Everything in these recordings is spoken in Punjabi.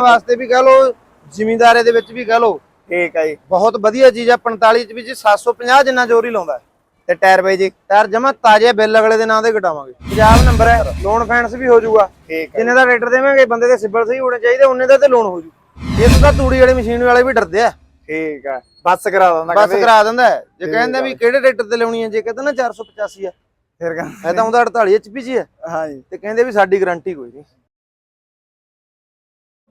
ਵਾਸਤੇ ਵੀ ਕਹ ਲੋ ਜ਼ਿਮੀਂਦਾਰੇ ਦੇ ਵਿੱਚ ਵੀ ਕਹ ਲੋ ਠੀਕ ਹੈ ਜੀ। ਬਹੁਤ ਵਧੀਆ ਚੀਜ਼ ਆ 45 ਚ ਵੀ ਜੀ 750 ਜਿੰਨਾ ਜ਼ੋਰ ਹੀ ਲਾਉਂਦਾ। ਤੇ ਟਾਇਰ ਬਾਈ ਜੀ? ਟਾਇਰ ਜਮਾ ਤਾਜ਼ੇ ਬਿੱਲ ਅਗਲੇ ਦੇ ਨਾਂ ਦੇ ਕਟਾਵਾਂਗੇ। ਪੰਜਾਬ ਨੰਬਰ ਹੈ ਲੋਨ ਫਾਈਨੈਂਸ ਵੀ ਹੋ ਜਾਊਗਾ। ਜਿੰਨੇ ਦਾ ਰੇਟਰ ਦੇਵਾਂਗੇ ਬੰਦੇ ਦੇ ਸਿਬਲ ਸਹੀ ਹੋਣੇ ਚਾਹੀਦੇ ਉਹਨੇ ਦਾ ਤੇ ਲੋਨ ਹੋ ਜੂ। ਇਸ ਤਾਂ ਤੂੜੀ ਵਾਲੀ ਮਸ਼ੀਨ ਵਾਲੇ ਵੀ ਡਰਦੇ ਆ। ਠੀਕ ਹੈ ਬੱਸ ਕਰਾ ਦਿੰਦਾ ਬਸ। ਕਰਾ ਦਿੰਦਾ। ਜੇ ਕਹਿੰਦੇ ਆ। ਵੀ ਕਿਹੜੇ ਰੇਟਰ ਤੇ ਲਾਉਣੀ ਹੈ ਜੇ ਕਹਿੰਦਾ ਨਾ 485 ਆ। ਫਿਰ ਕਹਿੰਦਾ ਇਹ ਤਾਂ ਉਹਦਾ 48 ਐਚਪੀ ਜੀ ਹੈ। ਹਾਂ ਜੀ। ਤੇ ਕਹਿੰਦੇ ਵੀ ਸਾਡੀ ਗਾਰੰਟੀ ਕੋਈ ਨਹੀਂ।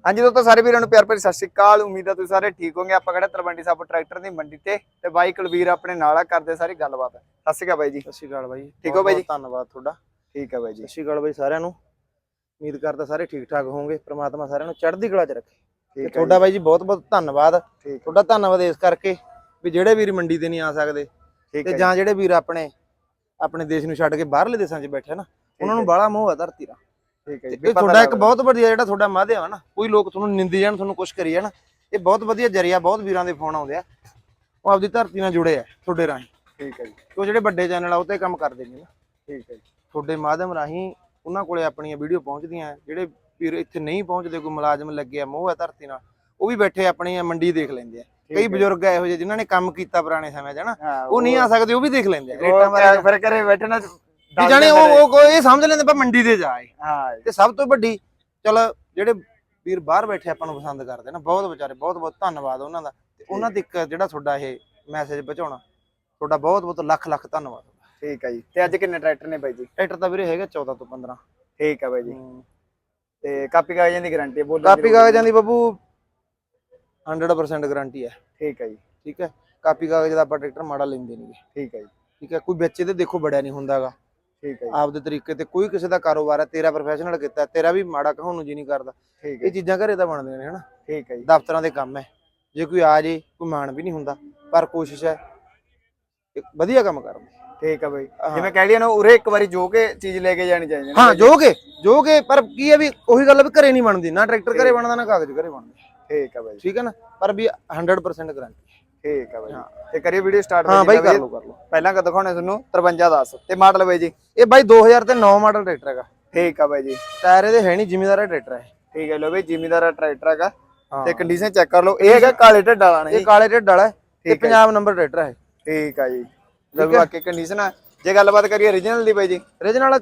ਹਾਂਜੀ ਦੋਸਤੋ ਸਾਰੇ ਵੀਰਾਂ ਨੂੰ ਪਿਆਰ ਭਰੀ ਸਤਿ ਸ਼੍ਰੀ ਅਕਾਲ। ਉਮੀਦ ਹੈ ਤੁਸੀਂ ਸਾਰੇ ਠੀਕ ਹੋਗੇ ਆਪਾਂ ਕਿਹੜਾ ਤਲਵੰਡੀ ਸਾਬੋ ਟਰੈਕਟਰ ਦੀ ਮੰਡੀ ਤੇ ਤੇ ਬਾਈ ਕੁਲਵੀਰ ਆਪਣੇ ਨਾਲ ਆ ਕਰਦੇ ਸਾਰੀ ਗੱਲਬਾਤ। ਸਤਿ ਸ਼੍ਰੀ ਅਕਾਲ ਬਾਈ ਜੀ। ਸਤਿ ਸ਼੍ਰੀ ਅਕਾਲ ਬਾਈ। ਠੀਕ ਹੋ ਬਾਈ ਜੀ? ਧੰਨਵਾਦ ਤੁਹਾਡਾ। ਠੀਕ ਹੈ ਬਾਈ ਜੀ। ਸਤਿ ਸ਼੍ਰੀ ਅਕਾਲ ਬਾਈ ਸਾਰਿਆਂ ਨੂੰ। ਉਮੀਦ ਕਰਦਾ ਸਾਰੇ ਠੀਕ ਠਾਕ ਹੋਵੋਗੇ। ਪ੍ਰਮਾਤਮਾ ਸਾਰਿਆਂ ਨੂੰ ਚੜ੍ਹਦੀ ਕਲਾ 'ਚ ਰੱਖੇ। ਤੇ ਠੀਕ ਹੈ ਤੁਹਾਡਾ ਬਾਈ ਜੀ ਬਹੁਤ ਬਹੁਤ ਧੰਨਵਾਦ ਤੁਹਾਡਾ ਧੰਨਵਾਦ ਇਸ ਕਰਕੇ ਵੀ ਜਿਹੜੇ ਵੀਰ ਮੰਡੀ ਤੇ ਨਹੀਂ ਆ ਸਕਦੇ ਠੀਕ ਤੇ ਜਾਂ। ਜਿਹੜੇ ਵੀਰ ਆਪਣੇ ਆਪਣੇ ਦੇਸ਼ ਨੂੰ ਛੱਡ ਕੇ ਬਾਹਰਲੇ ਦੇਸ਼ਾਂ 'ਚ ਬੈਠੇ ਨਾ ਉਹਨਾਂ ਨੂੰ ਹੈ। ਬਾਹਲਾ ਮੋਹ ਆ ਧਰਤੀ ਦਾ। ਠੀਕ ਹੈ ਜੀ ਇਹ ਤੁਹਾਡਾ ਇੱਕ। ਬਹੁਤ ਵਧੀਆ ਜਿਹੜਾ ਤੁਹਾਡਾ ਮਾਧਿਅਮ ਆ ਨਾ ਕੋਈ ਲੋਕ ਤੁਹਾਨੂੰ ਨਿੰਦੀ ਜਾਣ ਤੁਹਾਨੂੰ ਕੁਝ ਕਰੀ ਜਾਣ ਇਹ ਬਹੁਤ ਵਧੀਆ ਜਰੀਆ ਬਹੁਤ ਵੀਰਾਂ ਦੇ ਫੋਨ ਆਉਂਦੇ ਆ। ਉਹ ਆਪਦੀ ਧਰਤੀ ਨਾਲ ਜੁੜੇ ਆ ਤੁਹਾਡੇ ਰਾਹੀਂ। ਠੀਕ ਹੈ ਜੀ। ਉਹ ਜਿਹੜੇ ਵੱਡੇ ਚੈਨਲ ਆ ਉਹ ਤੇ ਕੰਮ ਕਰਦੇ ਨੇ ਨਾ। ਠੀਕ ਹੈ ਜੀ। ਤੁਹਾਡੇ ਮਾਧਿਅਮ ਰਾਹੀਂ ਉਹਨਾਂ ਕੋਲੇ ਆਪਣੀਆਂ ਵੀਡੀਓ ਪਹੁੰਚਦੀਆਂ ਜਿਹੜੇ ਵੀਰ ਇੱਥੇ ਨਹੀਂ ਪਹੁੰਚਦੇ ਕੋਈ ਮੁਲਾਜ਼ਮ ਲੱਗੇ ਆ ਮੋਹ ਹੈ ਧਰਤੀ ਨਾਲ ਉਹ ਵੀ ਬੈਠੇ ਆਪਣੀ ਮੰਡੀ ਦੇਖ ਲੈਂਦੇ ਆ। ਕਈ ਹੈ। ਬਜ਼ੁਰਗ ਆ ਇਹੋ ਜਿਹੇ ਜਿਨ੍ਹਾਂ ਨੇ ਕੰਮ ਕੀਤਾ ਪੁਰਾਣੇ ਸਮੇਂ 'ਚ ਹਨਾ ਹਾਂ ਉਹ ਨਹੀਂ ਆ ਸਕਦੇ ਉਹ ਵੀ ਦੇਖ ਲੈਂਦੇ ਆ। ਰੇਟਾਂ ਬਾਰੇ ਫਿਰ ਘਰੇ ਬੈਠਣਾ ਵੀ ਜਾਣੇ ਉਹ ਉਹ ਕੋਈ ਇਹ ਸਮਝ ਲੈਂਦੇ ਪਾ ਮੰਡੀ ਦੇ ਜਾਏ ਹਾਂ। ਤੇ ਸਭ ਤੋਂ ਵੱਡੀ ਚਲ ਜਿਹੜੇ ਵੀਰ ਬਾਹਰ ਬੈਠੇ ਆਪਾਂ ਨੂੰ ਪਸੰਦ ਕਰਦੇ ਨਾ ਬਹੁਤ ਵਿਚਾਰੇ ਬਹੁਤ ਬਹੁਤ ਧੰਨਵਾਦ ਉਹਨਾਂ ਦਾ। ਤੇ ਉਹਨਾਂ ਤੱਕ ਜਿਹੜਾ ਤੁਹਾਡਾ ਇਹ ਮੈਸੇਜ ਪਹੁੰਚਾਉਣਾ ਤੁਹਾਡਾ ਬਹੁਤ ਬਹੁਤ ਲੱਖ ਲੱਖ ਧੰਨਵਾਦ। ਠੀਕ ਹੈ ਜੀ। ਤੇ ਅੱਜ ਕਿੰਨੇ ਟਰੈਕਟਰ ਨੇ ਬਾਈ ਜੀ? ਟਰੈਕਟਰ ਤਾਂ ਵੀਰੇ ਹੈਗਾ 14 ਤੋਂ 15 ਠੀਕ ਹੈ ਬਾਈ ਜੀ। ਤੇ ਕਾਪੀ ਕਾਗਜ਼ਾਂ ਦੀ ਗਾਰੰਟੀ ਬੋਲੋ ਕਾਪੀ ਕਾਗਜ਼ਾਂ ਦੀ ਬੱਬੂ 100% ਗਾਰੰਟੀ ਹੈ ਠੀਕ ਹੈ ਜੀ। ਠੀਕ ਹੈ ਕਾਪੀ ਕਾਗਜ਼ ਦਾ ਆਪਾਂ ਟਰੈਕਟਰ ਮਾੜਾ ਲੈਂਦੇ ਨਹੀਂਗੇ ਠੀਕ ਹੈ ਜੀ। ਠੀਕ ਹੈ ਕੋਈ ਵਿੱਚ ਇਹਦੇ ਦੇਖੋ ਬੜਿਆ ਨਹੀਂ ਹੁੰਦਾਗਾ। ਠੀਕ ਹੈ ਆਪਦੇ ਤਰੀਕੇ ਤੇ ਕੋਈ ਕਿਸੇ ਦਾ ਕਾਰੋਬਾਰ ਹੈ ਤੇਰਾ ਪ੍ਰੋਫੈਸ਼ਨਲ ਕੀਤਾ ਤੇਰਾ ਵੀ ਮਾੜਾ ਕਹਾਉਣ ਨੂੰ ਜੀ ਨਹੀਂ ਕਰਦਾ। ਠੀਕ ਹੈ ਇਹ ਚੀਜ਼ਾਂ ਘਰੇ ਤਾਂ ਬਣਦੀਆਂ ਨੇ ਹਨਾ? ਠੀਕ ਹੈ ਜੀ। ਦਫ਼ਤਰਾਂ ਦੇ ਕੰਮ ਹੈ। ਜੇ ਕੋਈ ਆ ਜੇ ਕੋਈ ਮਾਣ ਵੀ ਨਹੀਂ ਹੁੰਦਾ ਪਰ ਕੋਸ਼ਿਸ਼ ਹੈ ਵਧੀਆ ਕੰਮ ਕਰਨ। ਦੀ ਠੀਕ ਹੈ ਬਾਈ। ਜਿਵੇਂ ਕਹਿ ਲਿਆ ਨਾ ਉਰੇ ਇੱਕ ਵਾਰੀ ਜੋ ਕੇ ਚੀਜ਼ ਲੈ ਕੇ ਜਾਣੀ ਚਾਹੀਦੀ ਹੈ ਜੀ? ਕੇ ਜੋ ਕੇ ਪਰ ਕੀ ਹੈ ਵੀ ਉਹੀ ਗੱਲ ਆ ਵੀ ਘਰੇ ਨਹੀਂ ਬਣਦੀ ਨਾ ਟਰੈਕਟਰ ਘਰੇ ਬਣਦਾ ਨਾ ਕਾਗਜ਼ ਘਰੇ ਬਣਦਾ। ਠੀਕ ਹੈ ਬਾਈ। ਠੀਕ ਹੈ ਨਾ? ਪਰ ਵੀ 100% ਗਾਰੰਟੀ ਠੀਕ ਹੈ ਬਾਈ। ਤੇ ਕਰੀਏ ਵੀਡੀਓ ਸਟਾਰਟ ਹਾਂ ਬਾਈ ਕਰ ਲਓ ਕਰ ਲਓ। ਪਹਿਲਾਂ ਕਾ ਦਿਖਾਉਣੇ ਤੁਹਾਨੂੰ? 53 10 ਤੇ ਮਾਡਲ ਬਾਈ ਜੀ। ਇਹ ਬਾਈ 2000 ਤੇ 9 ਮਾਡਲ ਟਰੈਕਟਰ ਹੈਗਾ। ਠੀਕ ਹੈ ਬਾਈ ਜੀ। ਟਾਇਰ ਇਹਦੇ ਹੈ ਨਹੀਂ ਜ਼ਿਮੀਦਾਰ ਟਰੈਕਟਰ ਹੈ। ਠੀਕ ਹੈ ਲੋ ਬਈ ਜ਼ਿਮੀਦਾਰ ਟਰੈਕਟਰ ਹੈਗਾ। ਤੇ ਕੰਡੀਸ਼ਨ ਚੈੱਕ ਕਰ ਲਓ। ਇਹ ਹੈਗਾ ਕਾਲੇ ਢੱਡ ਵਾਲਾ ਇਹ ਨਹੀਂ ਕਾਲੇ ਢਿੱਡ ਵਾਲਾ ਤੇ। ਪੰਜਾਬ ਨੰਬਰ ਟਰੈਕਟਰ ਹੈ। ਠੀਕ ਹੈ ਜੀ। ਲੋ। ਬਾਕੀ ਕੰਡੀਸ਼ਨ ਆ। ਜੇ ਗੱਲਬਾਤ ਕਰੀਏ origignal ਦੀ ਬਾਈ ਜੀ। ਰੀਜਨਲ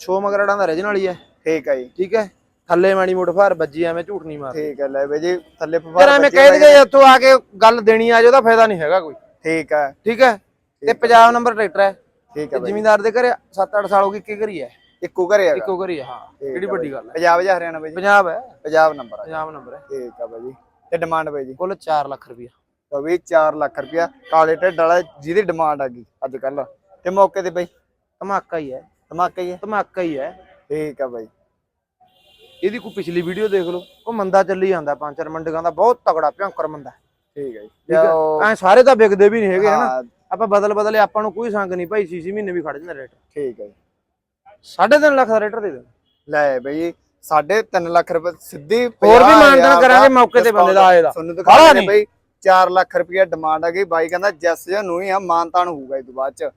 ਛੋ ਮਗਰੜਾਂ ਦਾ ਰੀਜਨਲ ਹੀ ਹੈ। ਠੀਕ ਹੈ ਜੀ। ਠੀਕ ਹੈ। ਥੱਲੇ ਮਾੜੀ ਮੋੜ ਫਾਰ ਵੱਜੀ ਐਵੇਂ ਝੂਠ ਨਹੀਂ ਮਾਰ ਠੀਕ ਹੈ ਲੈ ਬਾਈ ਜੀ ਥੱਲੇ ਫਿਰ ਪਵਾਰ ਐਵੇਂ ਕਹਿ ਦਈਏ ਇੱਥੋਂ ਆ ਕੇ ਗੱਲ ਦੇਣੀ ਆ ਜੇ ਉਹਦਾ ਫਾਇਦਾ ਨਹੀਂ ਹੈਗਾ ਕੋਈ। ਠੀਕ ਹੈ। ਠੀਕ ਹੈ? ਤੇ ਪੰਜਾਬ ਨੰਬਰ ਟਰੈਕਟਰ ਹੈ। ਠੀਕ ਹੈ ਜ਼ਿਮੀਂਦਾਰ ਦੇ ਘਰੇ 7-8 ਸਾਲ ਹੋ ਗਏ ਇੱਕੇ ਘਰੀ ਹੈ। ਇੱਕੋ ਘਰੇ ਹੈਗਾ। ਇੱਕੋ ਘਰੀ ਹੈ ਹਾਂ। ਕਿਹੜੀ ਵੱਡੀ ਗੱਲ ਹੈ। ਪੰਜਾਬ ਜਾਂ ਹਰਿਆਣਾ ਬਾਈ ਪੰਜਾਬ ਹੈ। ਪੰਜਾਬ ਨੰਬਰ ਹੈ ਪੰਜਾਬ ਨੰਬਰ ਹੈ। ਠੀਕ ਹੈ ਬਾਈ ਜੀ। ਤੇ ਡਿਮਾਂਡ ਬਾਈ ਜੀ? ਕੁੱਲ 4 ਲੱਖ ਰੁਪਇਆ। ਤਾਂ ਵੀ 4 ਲੱਖ ਰੁਪਇਆ। ਕਾਲੇ ਢੱਡ ਵਾਲਾ ਜਿਹਦੀ ਡਿਮਾਂਡ ਆ ਗਈ ਅੱਜ ਕੱਲ ਤੇ ਮੌਕੇ ਤੇ ਬਾਈ? ਧਮਾਕਾ ਹੀ ਹੈ। ਧਮਾਕਾ ਹੀ ਹੈ। ਧਮਾਕਾ ਹੀ ਹੈ। ਠੀਕ ਆ ਬਾਈ। ਇਹਦੀ ਕੋਈ ਪਿਛਲੀ ਵੀਡੀਓ ਦੇਖ ਲਓ। ਉਹ ਮੰਦਾ ਚੱਲੀ ਜਾਂਦਾ ਪੰਜ ਚਾਰ ਮੰਡੀਆਂ ਦਾ ਬਹੁਤ ਤਗੜਾ ਭਿਆੰਕਰ ਮੰਦਾ। ਠੀਕ ਹੈ ਜੀ। ਐ ਸਾਰੇ ਤਾਂ ਵਿਕਦੇ ਵੀ ਨਹੀਂ ਹੈਗੇ ਹਨਾ? ਆਪਾਂ ਬਦਲ ਬਦਲੇ ਆਪਾਂ ਨੂੰ ਕੋਈ ਸੰਗ ਨਹੀਂ ਭਾਈ ਸੀਸੀ ਮਹੀਨੇ ਵੀ ਖੜ ਜਾਂਦਾ ਰੇਟ। ਠੀਕ ਹੈ ਜੀ। 3.5 ਲੱਖ ਦਾ ਰੇਟਰ ਦੇ ਦੇ ਲੈ ਬਈ 3.5 ਲੱਖ ਰੁਪਏ ਸਿੱਧੀ ਹੋਰ ਵੀ 50 ਮਾਨਦਾਨ ਕਰਾਂਗੇ ਮੌਕੇ ਤੇ ਬੰਦੇ ਦਾ ਆਏ ਦਾ। ਤੁਹਾਨੂੰ ਦਿਖਾ ਨਹੀਂ। ਬਈ 4 ਲੱਖ ਰੁਪਇਆ ਡਿਮਾਂਡ ਆ ਗਈ। ਬਾਈ ਕਹਿੰਦਾ ਜੈਸ ਜਾਂ ਨੂੰ ਹੀ ਆ ਮਾਨਤਾਨ ਹੋਊਗਾ ਇਹ ਤੋਂ ਬਾਅਦ ਚ।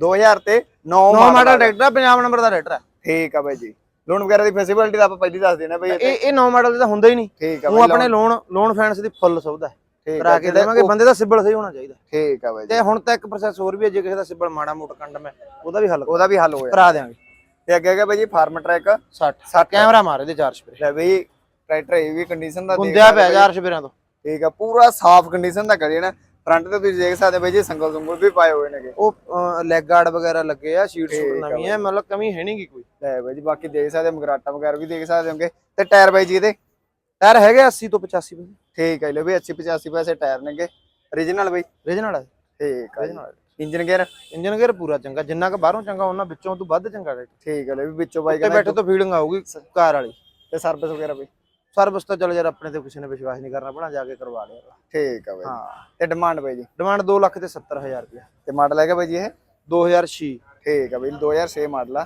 2000 ਤੇ 9 ਨੌ ਮਾਡਲ ਟਰੈਕਟਰ ਪੰਜਾਬ ਨੰਬਰ ਦਾ ਟਰੈਕਟਰ ਠੀਕ ਆ ਬਾਈ ਜੀ। ਲੋਨ ਵਗੈਰਾ ਦੀ ਫੈਸਿਲਿਟੀ ਦਾ ਆਪਾਂ ਪਹਿਲੀ ਦੱਸ ਦੇਣਾ ਬਈ ਇਹ ਇਹ ਨੌ ਮਾਡਲ ਦਾ ਹੁੰਦਾ ਹੀ ਨਹੀਂ। ਠੀਕ ਆ ਉਹ ਆਪਣੇ ਲੋਨ ਲੋਨ ਫਾਈਨੈਂਸ ਦੀ ਫੁੱਲ ਸੁਵਿਧਾ ਹੈ। ਕਰਾ ਕੇ ਦੇਵਾਂਗੇ ਬੰਦੇ ਦਾ ਸਿਬਲ ਸਹੀ ਹੋਣਾ ਚਾਹੀਦਾ। ਠੀਕ ਆ ਬਾਈ ਤੇ ਹੁਣ ਤਾਂ ਇੱਕ ਪ੍ਰੋਸੈਸ ਹੋਰ ਵੀ ਹੈ ਜੇ ਕਿਸੇ ਦਾ ਸਿਬਲ ਮਾੜਾ ਮੋਟਾ ਕੰਡ ਮੈਂ ਉਹਦਾ ਵੀ ਹੱਲ ਉਹਦਾ ਵੀ ਹੱਲ ਹੋਇਆ। ਕਰਾ ਦੇਵਾਂਗੇ ਤੇ ਅੱਗੇ ਹੈਗਾ ਬਾਈ ਜੀ ਫਾਰਮ ਟਰੈਕ 60 60 ਕੈਮਰਾ ਮਾਰੇ ਦੇ ਚਾਰ ਸਪਰੇ ਲੈ ਬਈ ਟਰੈਕਟਰ ਇਹ ਵੀ ਕੰਡੀਸ਼ਨ ਦਾ ਦੇਖ ਗੁੰਦਿਆ ਪਿਆ। ਚਾਰ ਸਪਰਿਆਂ ਤੋਂ। ਠੀਕ ਆ ਪੂਰਾ ਸਾਫ਼ ਕੰਡੀਸ਼ਨ ਦਾ ਕਰੀਏ ਨਾ। ਫਰੰਟ ਤੇ ਤੁਸੀਂ ਦੇਖ ਸਕਦੇ ਹੋ ਬਈ ਜੀ ਸੰਗਲ ਸੰਗਲ ਵੀ ਪਾਏ ਹੋਏ ਨੇਗੇ। ਉਹ ਲੈਗ ਗਾਰਡ ਵਗੈਰਾ ਲੱਗੇ ਆ ਸੀਟ ਸੂਟ ਆ ਨਵੀਂ ਹੈ ਮਤਲਬ ਕਮੀ ਹੈ ਨਹੀਂਗੀ ਕੋਈ। ਲੈ ਬਈ ਜੀ ਬਾਕੀ ਦੇਖ ਸਕਦੇ ਹੋ ਮਗਰਾਟਾ ਵਗੈਰਾ ਵੀ ਦੇਖ ਸਕਦੇ ਹੋਗੇ। ਤੇ ਟਾਇਰ ਬਾਈ ਜੀ ਇਹਦੇ? ਟਾਇਰ ਹੈਗੇ 80 ਤੋਂ 85 ਪੈਸੇ ਠੀਕ ਹੈ ਲੈ ਬਈ 80 85 ਪੈਸੇ ਟਾਇਰ ਨੇਗੇ। Origignal ਬਈ? ਰੀਜਨਲ ਹੈ ਠੀਕ ਆ original engine gear engine gear ਪੂਰਾ ਚੰਗਾ ਜਿੰਨਾ ਕ ਬਾਹਰੋਂ ਚੰਗਾ ਉਹਨਾਂ ਵਿੱਚੋਂ ਤੋਂ ਵੱਧ ਚੰਗਾ ਠੀਕ ਹੈ ਲੈ ਵੀ ਵਿੱਚੋਂ ਬਾਈ ਬੈਠੇ ਤੋਂ ਫੀਲਿੰਗ ਆਊਗੀ ਕਾਰ ਵਾਲੀ। ਤੇ ਸਰਵਿਸ ਵਗੈਰਾ ਬਈ? ਸਰਵਿਸ ਤਾਂ ਚਲ ਯਾਰ ਆਪਣੇ ਤੇ ਕਿਸੇ ਨੇ ਵਿਸ਼ਵਾਸ ਨਹੀਂ ਕਰਨਾ ਬਣਾ ਜਾ ਕੇ ਕਰਵਾ ਲਿਆ। ਠੀਕ ਆ ਬਾਈ ਹਾਂ। ਤੇ ਡਿਮਾਂਡ ਬਾਈ ਜੀ? ਡਿਮਾਂਡ 2 ਲੱਖ ਤੇ 70000 ਰੁਪਇਆ। ਤੇ ਮਾਡਲ ਹੈਗਾ ਬਾਈ ਜੀ ਇਹ? 2006 ਠੀਕ ਆ ਬਈ 2006 ਮਾਡਲ ਆ।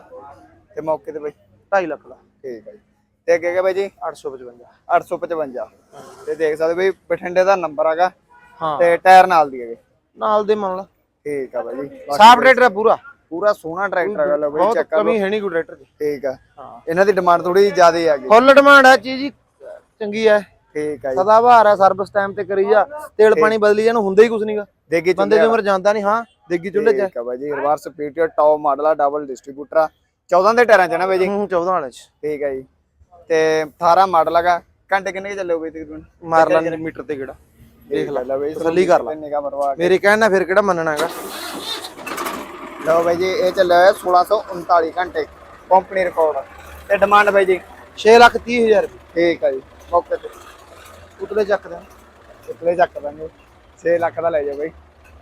ਤੇ ਮੌਕੇ ਤੇ ਬਾਈ? 2.5 ਲੱਖ ਦਾ। ਠੀਕ ਆ ਜੀ ਤੇ ਅੱਗੇ ਹੈਗਾ ਬਾਈ ਜੀ? 855 855 ਤੇ ਦੇਖ ਸਕਦੇ ਹੋ ਬਈ ਬਠਿੰਡੇ ਦਾ ਨੰਬਰ ਹੈਗਾ। ਹਾਂ। ਤੇ ਟਾਇਰ ਨਾਲ ਦੀ ਹੈਗੇ। ਨਾਲ ਦੇ ਮੰਨ ਲਾ ਠੀਕ ਆ ਬਾਈ ਜੀ। ਸਾਫ਼ ਰੇਟਰ ਹੈ ਪੂਰਾ। ਪੂਰਾ ਸੋਹਣਾ ਟਰੈਕਟਰ ਹੈਗਾ ਲੋ ਬਈ ਚੈੱਕ ਕਰ ਕਮੀ ਹੈ ਨਹੀਂ ਕੋਈ ਟਰੈਕਟਰ ਦੀ। ਠੀਕ ਆ। ਹਾਂ। ਇਹਨਾਂ ਦੀ ਡਿਮਾਂਡ ਥੋੜੀ ਜ਼ਿਆਦਾ ਆ ਗਈ ਫੁੱਲ ਡਿਮਾਂਡ ਹੈ ਚੀਜ਼ ਜੀ ਚੰਗੀ ਐ। ਠੀਕ ਆ ਜੀ। ਸਦਾ ਬਹਾਰ ਆ ਸਰਵਿਸ ਟਾਈਮ ਤੇ ਕਰੀ ਜਾ। ਤੇਲ ਪਾਣੀ ਬਦਲੀ ਜਾਨੂੰ ਹੁੰਦਾ ਹੀ ਕੁਝ ਨਹੀਂਗਾ ਦੇਗੀ ਬੰਦੇ ਦੀ ਉਮਰ ਜਾਂਦਾ ਨਹੀਂ ਹਾਂ ਦੇਗੀ ਚੁੱਲ੍ਹੇ 'ਚ। ਠੀਕ ਆ ਬਾਈ ਜੀ ਰਿਵਰਸ ਪੀਟੀਓ ਟੌਪ ਮਾਡਲ ਆ ਡਬਲ ਡਿਸਟ੍ਰੀਬਿਊਟਰ ਆ। 14 ਦੇ ਟਾਇਰਾਂ ਚ ਨਾ ਬਾਈ ਜੀ? ਹੂੰ 14 ਵਾਲੇ 'ਚ। ਠੀਕ ਹੈ ਜੀ। ਤੇ 18 ਮਾਡਲ ਹੈਗਾ। ਘੰਟੇ ਕਿੰਨੇ ਚੱਲੇ ਬਈ ਤਕਰੀਬਨ? ਮਾਰ ਲਾ ਮੀਟਰ ਤੇ ਕਿਹੜਾ? ਦੇਖ ਲੈ ਬਈ ਤਸੱਲੀ ਕਰ ਲਾ। ਨਿਗਾ ਮਰਵਾ ਕੇ। ਮੇਰੇ ਕਹਿਣ ਫਿਰ ਕਿਹੜਾ ਮੰਨਣਾ ਹੈਗਾ? ਲਓ ਬਾਈ ਜੀ ਇਹ ਚੱਲਿਆ ਹੋਇਆ 1639 ਘੰਟੇ। ਕੰਪਨੀ ਰਿਕਾਰਡ ਤੇ ਡਿਮਾਂਡ ਬਾਈ ਜੀ? 6 ਲੱਖ 30 ਹਜ਼ਾਰ ਠੀਕ ਹੈ ਜੀ। ਮੌਕੇ ਤੇ। ਉਤਲੇ ਚੱਕ ਦੇ ਕਿਤਲੇ ਚੱਕ ਦਾਂਗੇ। 6 ਲੱਖ ਦਾ ਲੈ ਜਾ ਬਾਈ।